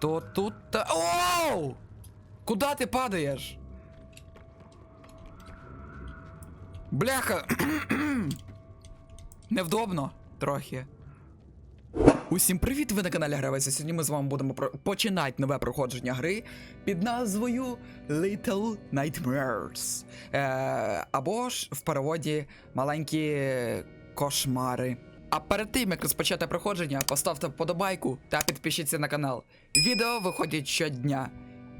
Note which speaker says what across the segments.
Speaker 1: то тут. Та... Оу! Куда ти падаєш? Бляха! Невдобно трохи. Усім привіт! Ви на каналі Гравець. Сьогодні ми з вами будемо про... починати нове проходження гри під назвою Little Nightmares. Е... Або ж в переводі маленькі кошмари. А перед тим як розпочати проходження, поставте вподобайку та підпишіться на канал. Відео виходять щодня.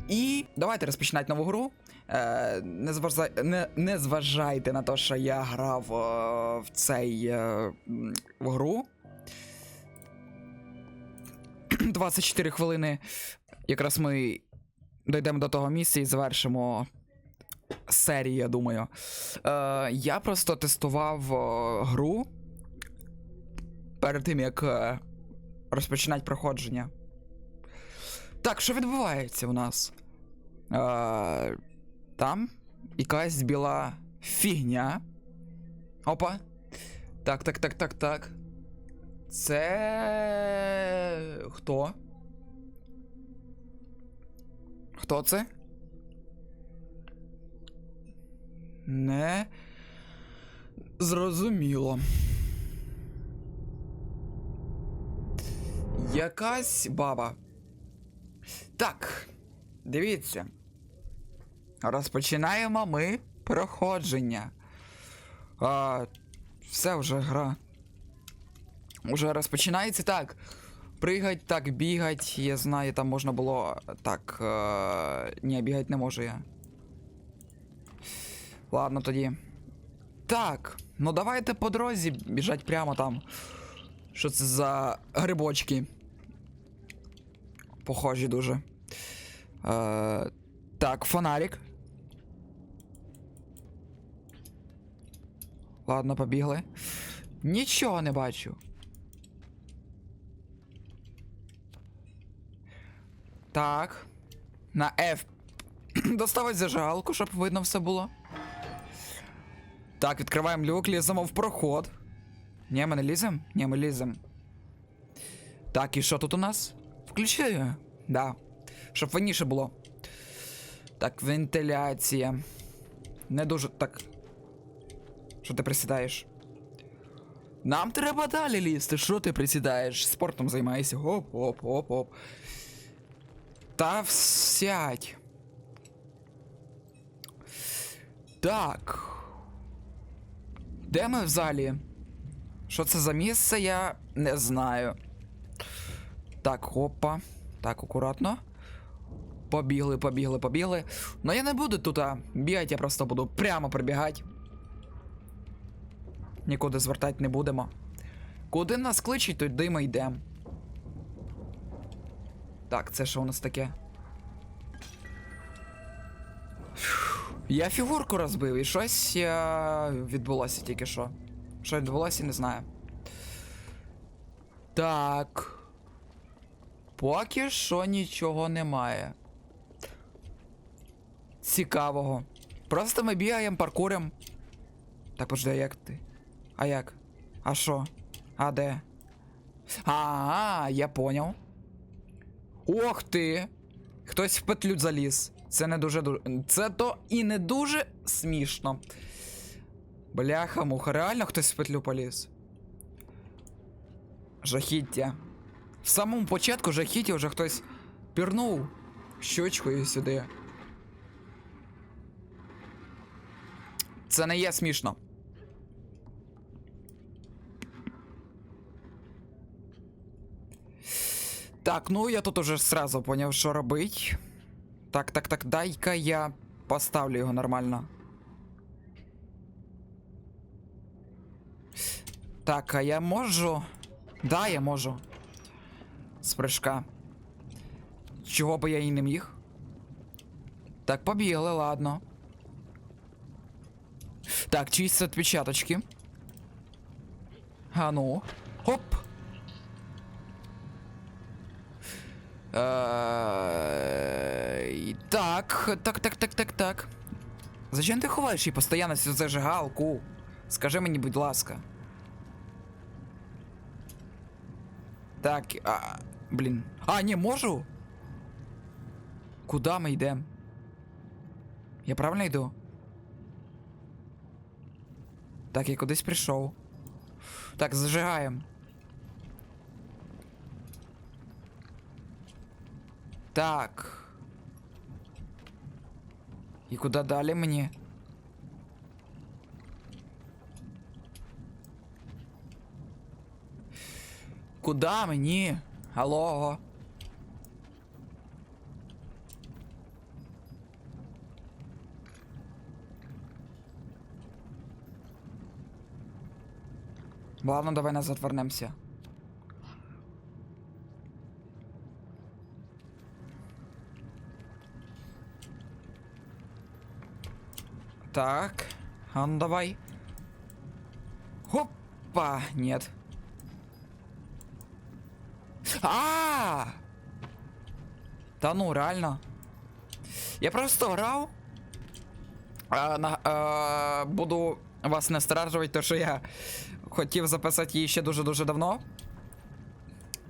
Speaker 1: І давайте розпочинати нову гру. Е, не, зважай, не, не зважайте на те, що я грав е, в цей е, в гру. 24 хвилини. Якраз ми дійдемо до того місця і завершимо серію, я думаю. Е, я просто тестував е, гру перед тим, як е, розпочинати проходження. Так, що відбувається у нас? Е, там якась біла фігня. Опа. Так, так, так, так, так. Це. Хто? Хто це? Не. Зрозуміло. Якась баба. Так, дивіться. Розпочинаємо ми проходження. А, все вже гра. Уже розпочинається так. Пригать, так, бігать. Я знаю, там можна було. Так. Е... Ні, бігать не можу я. Ладно тоді. Так, ну давайте по дорозі біжать прямо там. Що це за грибочки? Похожі дуже. Е... Так, фонарик. Ладно, побігли. Нічого не бачу. Так. На F. Доставить зажигалку, щоб видно все було. Так, відкриваємо люк, ліземо в проход. Ні, ми не лізем? Ні, ми лізем. Так, і що тут у нас? Включи. Да. Щоб винніше було. Так, вентиляція. Не дуже. Так. Що ти присідаєш? Нам треба далі лізти. Що ти присідаєш? Спортом займаєшся. Оп, оп, оп, оп. Та сядь. Так. Де ми в залі? Що це за місце, я не знаю. Так, опа. Так, акуратно. Побігли, побігли, побігли. Ну я не буду тут а, бігати, я просто буду прямо прибігати. Нікуди звертати не будемо. Куди нас кличуть, туди ми йдемо. Так, це що у нас таке? Я фігурку розбив і щось е, відбулося тільки що. Що відбулося, не знаю. Так. Поки що нічого немає. Цікавого. Просто ми бігаємо, паркуримо. Так, подожди, а як ти? А як? А що? А де? А, я поняв. Ох ти! Хтось в петлю заліз. Це не дуже дуже. Це то і не дуже смішно. Бляха, муха, реально хтось в петлю поліз. Жахіття. В самому початку жахіття вже хтось пірнув щочкою сюди. Це не є смішно. Так, ну я тут уже сразу поняв, що робить. Так, так, так, дай-ка я поставлю його нормально. Так, а я можу. Да, я можу. З прыжка. Чого би я і не міг? Так, побігли, ладно. Так, чисто отпечаточки. А ну. Хоп! Е, Так, так, так, так, так, так. Зачем ти ховаєш її постійно цю зажигалку? Скажи мені, будь ласка. Так, а, блін. А, не можу? Куда ми йдемо? Я правильно йду? Так, я кудись прийшов. Так, зажигаємо. Так. І куди далі мені? Куда мені? Алло? Ладно, давай назад вернемся. Так, а ну давай. Хопа, нет. Та ну, реально. Я просто грав. А, на, а, буду вас не стражувати, то що я хотів записати її ще дуже-дуже давно.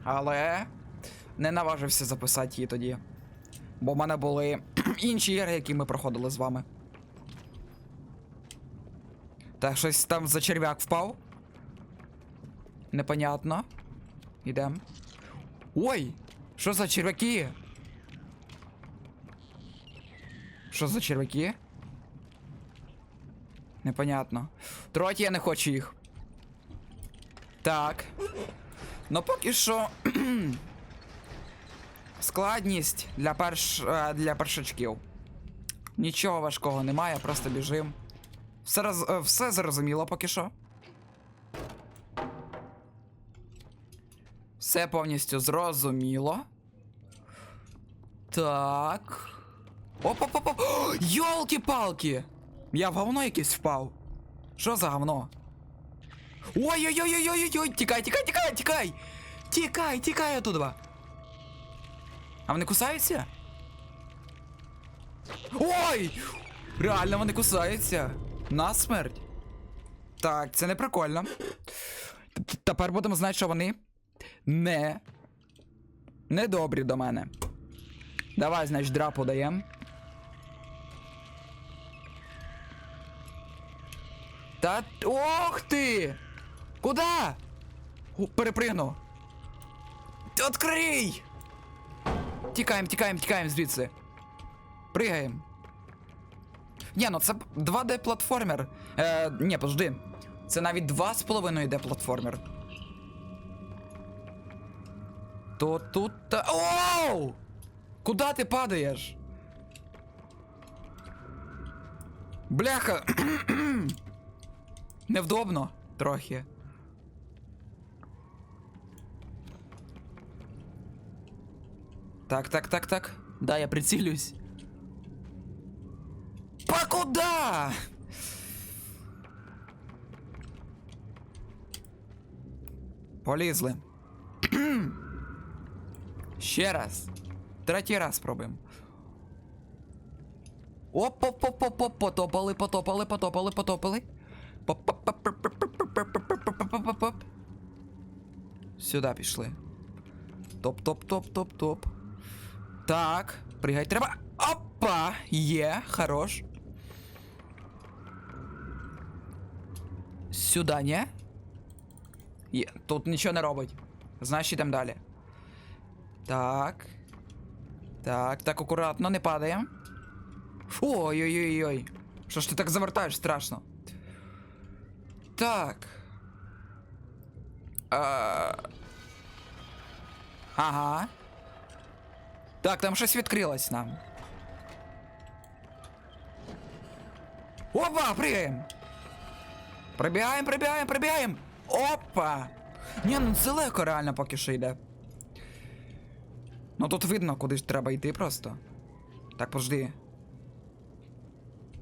Speaker 1: Але не наважився записати її тоді. Бо в мене були інші ігри, які ми проходили з вами. Так, щось там за черв'як впав. Непонятно. Ідем. Ой! Що за черв'яки? Що за черв'яки? Непонятно. Трохи я не хочу їх. Так. Ну поки що. Складність для перш... е, для першачків. Нічого важкого немає, просто біжим. Все, роз... е, Все зрозуміло поки що. Все повністю зрозуміло. Так. Оп-оп-оп! Йолки-палки! Я в говно якесь впав. Що за говно? Ой-ой-ой-ой-ой-ой! Тікай, тікай, тікай, тікай! Тікай, тікай оттуда! А вони кусаються? Ой! Реально вони кусаються. На смерть. Так, це не прикольно. Тепер будемо знати, що вони не. Недобрі до мене. Давай, значить, драпу даємо. Та ох ти! Куда? О, перепригну. Открий! Тікаємо, тікаємо, тікаємо звідси. Пригаємо. Ні, ну це 2D платформер. Е, ні, подожди. Це навіть 2,5D платформер. То тут. Та... Оу! Куда ти падаєш? Бляха! Невдобно трохи. Так, так, так, так. Да, я прицілюсь. Па куда? Полізли. Ще раз. Третій раз спробуємо. Оп-оп-оп-оп-оп, потопали, потопали, потопали, потопали. Сюди пішли. Топ-топ-топ-топ-топ. Так, пригай, треба. Опа! Є, хорош. Сюди, ні? Є, Тут нічого не робить. Значить, йдемо далі. Так. Так, так, акуратно, не падаємо. Ой-ой-ой. ой Що ж ти так завертаєш страшно? Так. А... Ага. Так, там щось відкрилось нам. Опа, пригаємо! Прибігаємо, прибігаємо, прибігаємо! Опа! Ні, ну це легко реально поки що йде. Ну тут видно, куди ж треба йти просто. Так, подожди.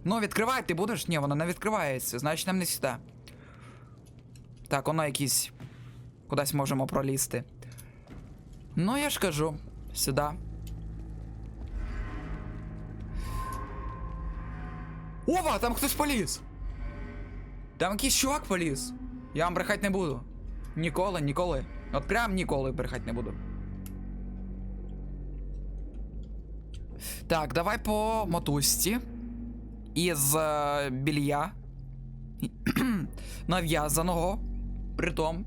Speaker 1: Ну, відкривай, ти будеш? Ні, воно не відкривається, значить нам не сюди. Так, воно якісь. Кудись можемо пролізти. Ну, я ж кажу, сюди. Ова, там хтось поліз! Там якийсь чувак поліз. Я вам брехати не буду. Ніколи, ніколи. От прям ніколи брехати не буду. Так, давай по мотузці. Із е, білья. Нав'язаного. Притом.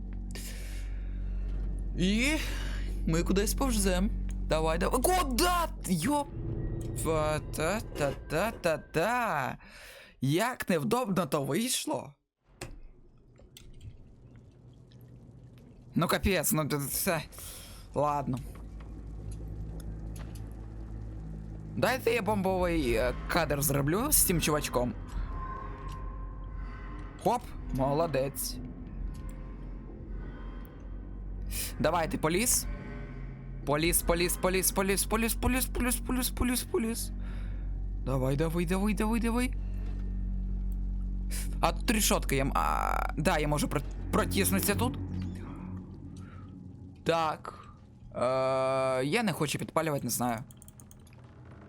Speaker 1: І. Ми кудись повзем. Давай, давай. Куда? Йоп. Та-та-та-та-та. Як невдобно то вийшло. Ну капець, ну це. Ладно. Дайте я бомбовий е, кадр зроблю з цим чувачком. Хоп, молодець. Давайте, поліс. Поліс, поліс, поліс, поліс, поліс, поліс, поліс, поліс, поліс, поліс. Давай, давай, давай, давай, давай. А тут решетка я. А, да, я можу про- протиснутися тут. Так. Е, я не хочу підпалювати, не знаю.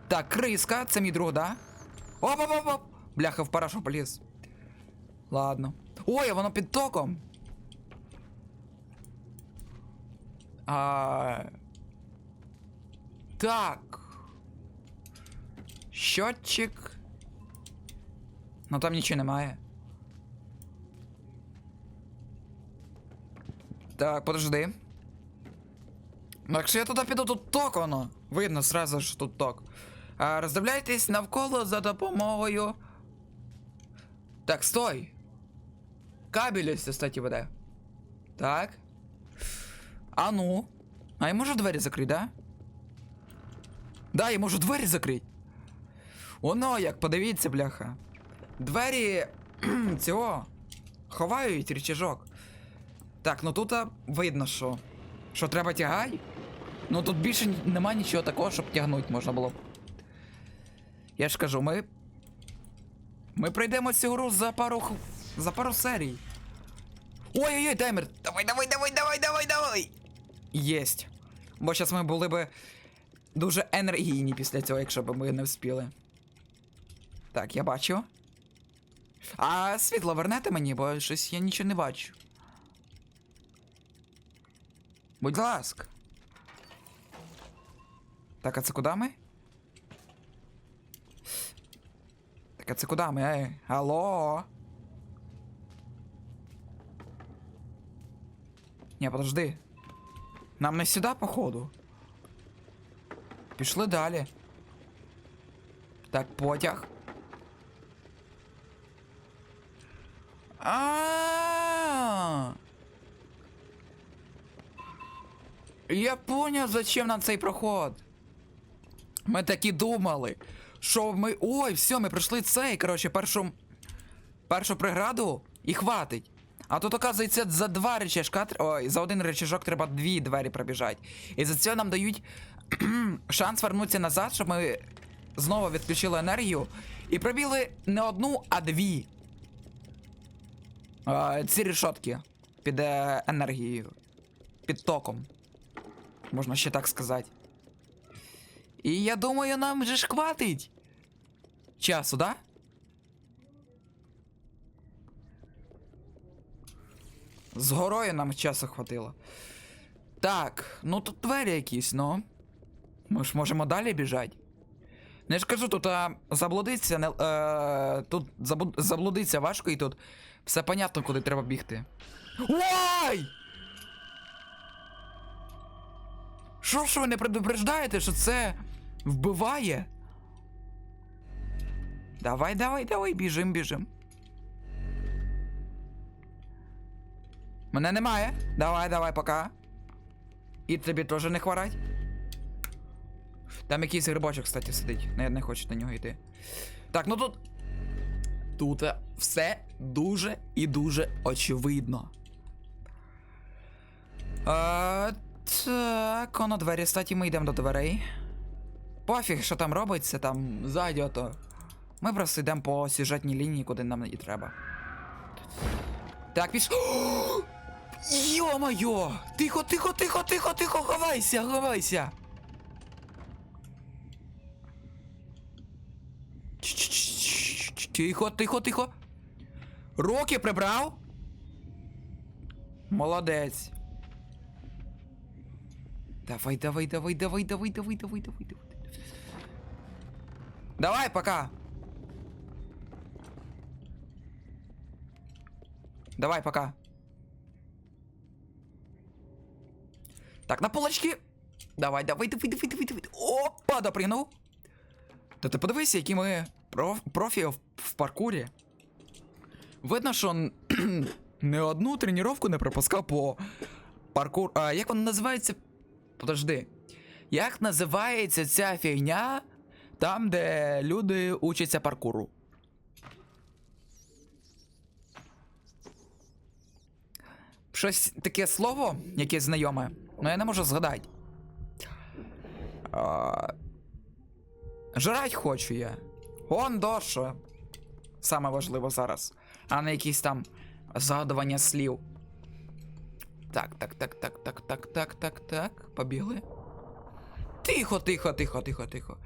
Speaker 1: Так, криска, це мій друг, да? оп оп оп оп Бляха, в парашу поліз. Ладно. Ой, а воно під током. А... Так. Щотчик. Ну там нічого немає. Так, подожди. Ну, якщо я туди піду, тут ток воно. Видно сразу, що тут ток. А, роздивляйтесь навколо за допомогою. Так, стой. Кабель ось, кстати, веде. Так. А ну. А я можу двері закрити, да? Да, я можу двері закрити. Воно як, подивіться, бляха. Двері цього ховають рычажок. Так, ну тут видно, що. Що треба тягай? Ну тут більше нема нічого такого, щоб тягнути можна було. Я ж кажу, ми. Ми пройдемо цю гру за пару. за пару серій. Ой-ой-ой, таймер! Давай, давай, давай, давай, давай, давай! Єсть. Бо зараз ми були би дуже енергійні після цього, якщо б ми не вспіли. Так, я бачу. А світло вернете мені, бо щось я нічого не бачу. Будь ласка. Так, а це куди ми? Так, а це куди ми? Ей, алло? Ні, подожди. Нам не сюди, походу. Пішли далі. Так, потяг. А. Я поняв, зачем нам цей проход. Ми так і думали, що ми. Ой, все, ми пройшли цей, коротше, першу. Першу преграду і хватить. А тут, оказується, за два речашка. Ой, за один речажок треба дві двері пробіжати. І за це нам дають шанс вернутися назад, щоб ми знову відключили енергію. І пробіли не одну, а дві. А, ці решотки під е, енергією. Під током. Можна ще так сказати. І я думаю, нам же ж хватить. Часу, да? З горою нам часу хватило. Так, ну тут двері якісь, ну. Ми ж можемо далі біжати. Не ж кажу, тут а, заблудиться, не, е, тут забу, заблудиться важко і тут все понятно, куди треба бігти. Ой! Що ж ви не предупреждаєте, що це вбиває? Давай, давай, давай, біжим, біжим. Мене немає. Давай, давай, пока. І тобі теж не хворать. Там якийсь грибочок, кстати, сидить. Не, не хочу на нього йти. Так, ну тут. Тут все дуже і дуже очевидно. А, так, воно двері, статі, ми йдемо до дверей. Пофіг, що там робиться, там ззаді ото. Ми просто йдемо по сюжетній лінії, куди нам і треба. Так, піш. Йо-моє! Тихо, тихо, тихо, тихо, тихо, ховайся, ховайся! Тихо, тихо, тихо. Руки прибрав? Молодець. Давай, давай, давай, давай, давай, давай, давай, давай, давай. Давай, пока. Давай, пока. Так, на полочки. Давай, давай, давай, давай, давай, давай. Опа, допригнув. Та ти подивися, які ми проф, профі в, паркурі. Видно, що н- не одну тренування не пропускав по паркур. А як воно називається? Подожди. Як називається ця фігня там, де люди учаться паркуру? Щось таке слово, яке знайоме, але я не можу згадати. А... Жрать хочу я. Он доша. Саме важливо зараз. А не якісь там згадування слів. Так, так, так, так, так, так, так, так, так. Побігли. Тихо, тихо, тихо, тихо, тихо.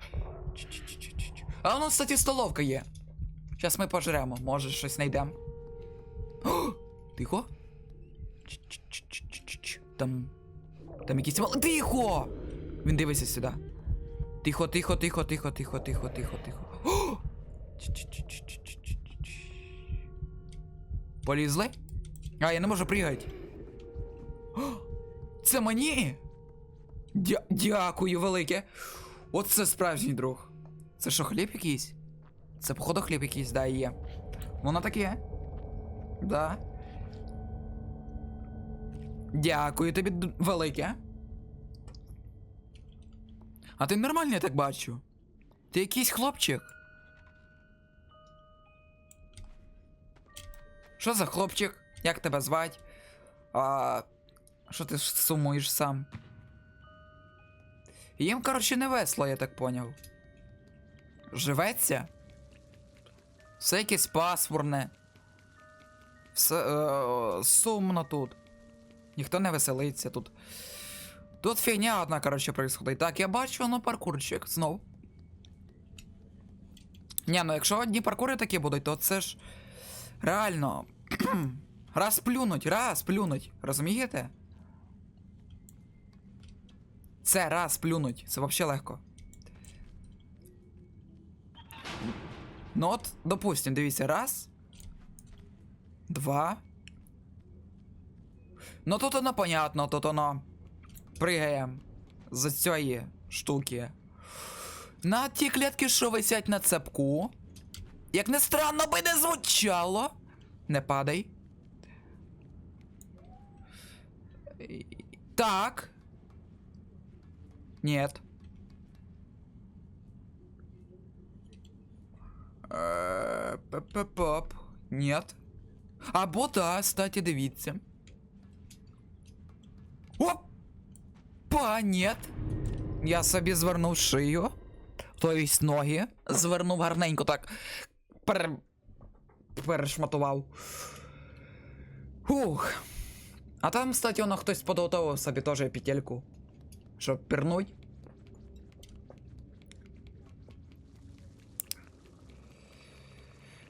Speaker 1: А у нас, кстати, столовка є. Зараз ми пожремо, може щось знайдемо. Тихо. Там. Там якісь мал... Тихо! Він дивиться сюди. Тихо, тихо, тихо, тихо, тихо, тихо, тихо, тихо. Полізли? А, я не можу пригати. Це мені? Дя- дякую велике. Оце справжній друг. Це що, хліб якийсь? Це, походу, хліб якийсь, да, є. Воно таке. Да. Дякую тобі велике. А ти нормальний, я так бачу. Ти якийсь хлопчик. Що за хлопчик? Як тебе звать? А. Що ти сумуєш сам? Їм, коротше, не весело, я так поняв. Живеться? Все якесь пасмурне. Все е, сумно тут. Ніхто не веселиться тут. Тут фігня одна, коротше, происходить. Так, я бачу, воно паркурчик знов. Ні, ну якщо одні паркури такі будуть, то це ж реально. раз плюнуть, раз плюнуть. Розумієте? Це раз плюнуть. Це взагалі легко. Ну от, допустим, дивіться, раз. Два. Ну тут воно понятно, тут воно пригає з цієї штуки. На ті клітки, що висять на цепку. Як не странно би не звучало. Не падай. Так. Нет. Е, Пеп-пеп-пеп. Нет. Або да, кстати, дивіться. Опа, нет. Я собі звернув шию. Тобто ноги. Звернув гарненько так. Пер... Перешматував. Ух. А там, кстати, воно хтось подготовив собі теж петельку. Щоб пірнуть.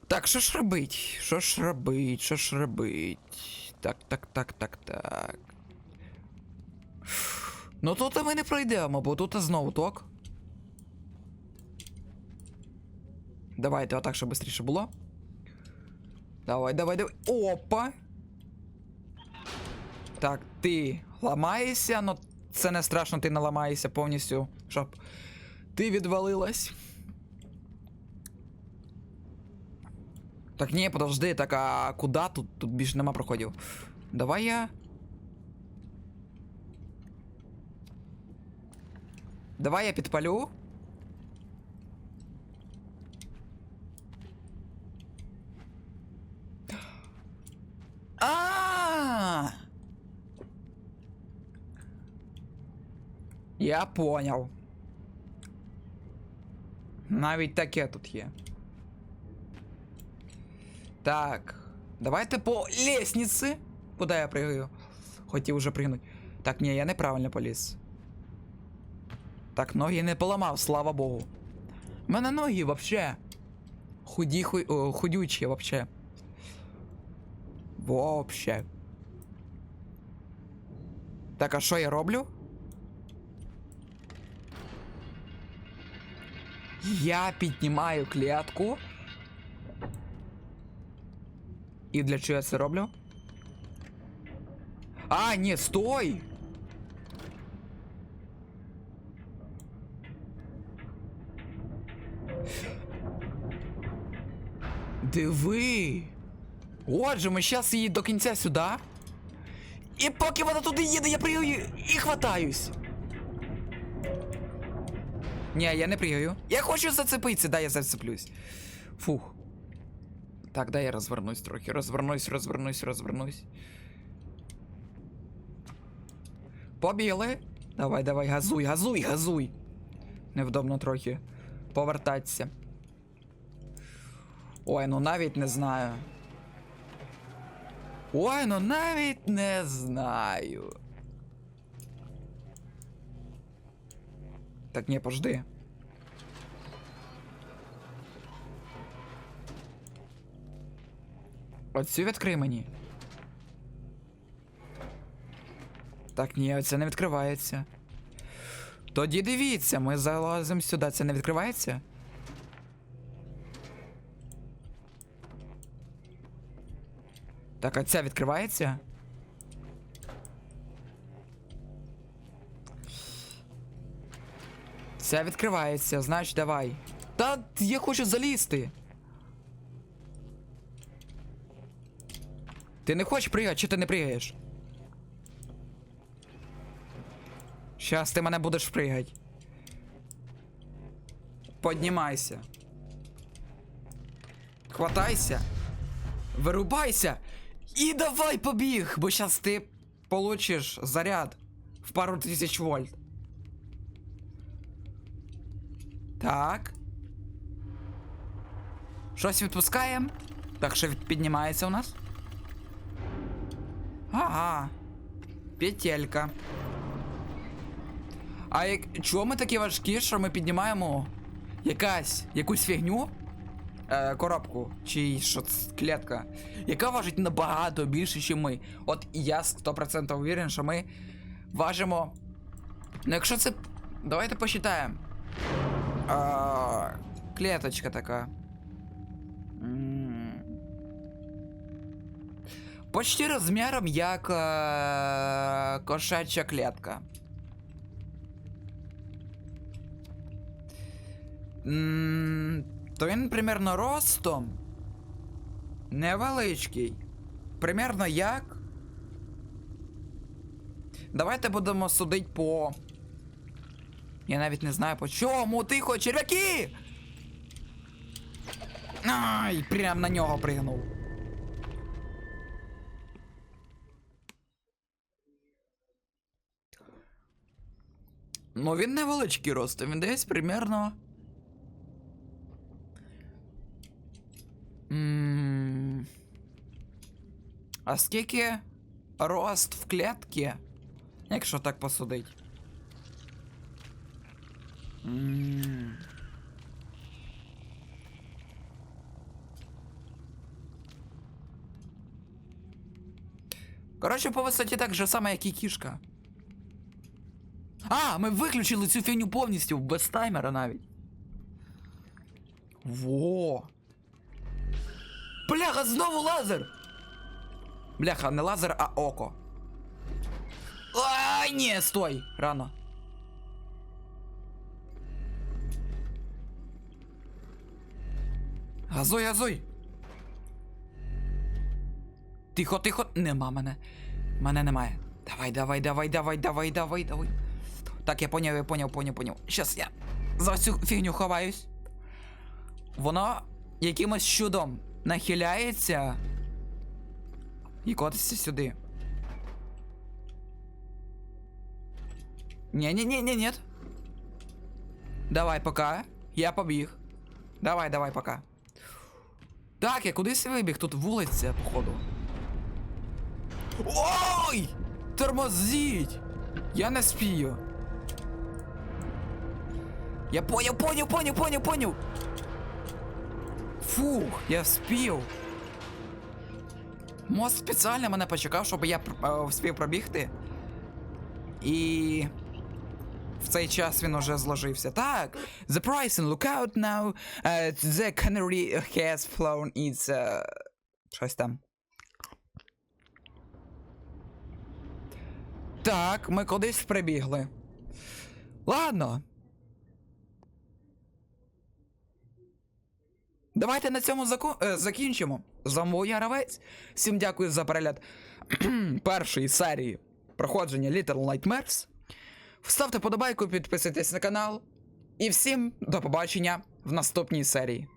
Speaker 1: Так, що ж робить? Що ж робить? Що ж робить? Так, так, так, так, так. Ну тут ми не пройдемо, бо тут знову ток. Давайте отак, щоб швидше було. Давай, давай, давай. Опа! Так, ти ламаєшся, но це не страшно, ти не ламаєшся повністю, щоб ти відвалилась. Так, ні, подожди, так а куди тут? Тут більше нема проходів. Давай я. Давай я підпалю. А! Я понял. Навіть таке тут є. Так. Давайте по лестнице. Куда я прыгаю? Хотів уже прыгнуть. Так, ні, я неправильно поліз. Так, ноги не поламав, слава Богу. У мене ноги вообще. Худі, ху... худючі вообще. Вообще. Так, а що я роблю? Я піднімаю клітку. І для чого я це роблю? А, ні, стой! Диви. Отже, ми зараз її до кінця сюди. І поки вона туди їде, я пригаю і хватаюсь. Ні, я не пригаю. Я хочу зацепитися, да, я зацеплюсь. Фух. Так, дай я розвернусь трохи. Розвернусь, розвернусь, розвернусь. Побіли. Давай, давай, газуй, газуй, газуй. Невдобно трохи повертатися. Ой, ну навіть не знаю. Ой, ну навіть не знаю. Так, ні, пожди. Оцю відкрий мені. Так, ні, оце не відкривається. Тоді дивіться, ми залазимо сюди. Це не відкривається? Так, а ця відкривається? Ця відкривається, значить давай. Та я хочу залізти. Ти не хочеш пригати, чи ти не пригаєш? Щас ти мене будеш пригати. Поднімайся. Хватайся. Вирубайся. І давай побіг, бо щас ти получиш заряд в пару тисяч вольт. Так. Щось відпускаємо. Так, що піднімається у нас? Ага. Петелька. А як чого ми такі важкі, що ми піднімаємо якась якусь фігню? Е, коробку, чи що це клітка, яка важить набагато більше, ніж ми. От я 100% уверен, що ми важимо. Ну, якщо це. Давайте посчитаємо. А, клеточка така. Почти розміром як е, кошача клітка. М, То він примерно ростом. Невеличкий. Примерно як. Давайте будемо судити по. Я навіть не знаю по чому. Тихо, черв'яки! Ай, прям на нього пригнув. Ну, він невеличкий ростом, він десь примерно. А скільки рост в клітці, якщо так посудить? М. Коротше, по висоті так же саме, як і кішка. А, ми виключили цю фігню повністю без таймера навіть. Во. Бляха, знову лазер! Бляха, не лазер, а око. Ай, ні, стой! Рано. Газуй, газуй! Тихо, тихо, нема мене. Мене немає. Давай, давай, давай, давай, давай, давай, давай. Так, я поняв, я поняв, поняв, поняв. Щас я за цю фігню ховаюсь. Воно якимось чудом нахиляється і котиться сюди. ні ні ні ні ні Давай, пока. Я побіг. Давай, давай, пока. Так, я кудись вибіг, тут вулиця, походу. Ой! Тормозіть! Я не спію. Я поняв, поняв, поняв, поняв, поняв. Фух, я вспів. Мост спеціально мене почекав, щоб я е, вспів пробігти. І. В цей час він уже зложився. Так. The price and lookout now. Uh, the canary has flown its... Uh... Щось там. Так, ми кудись прибігли. Ладно. Давайте на цьому заку... е, закінчимо. З вами був. Всім дякую за перегляд першої серії проходження Little Nightmares. Ставте подобайку, підписуйтесь на канал. І всім до побачення в наступній серії.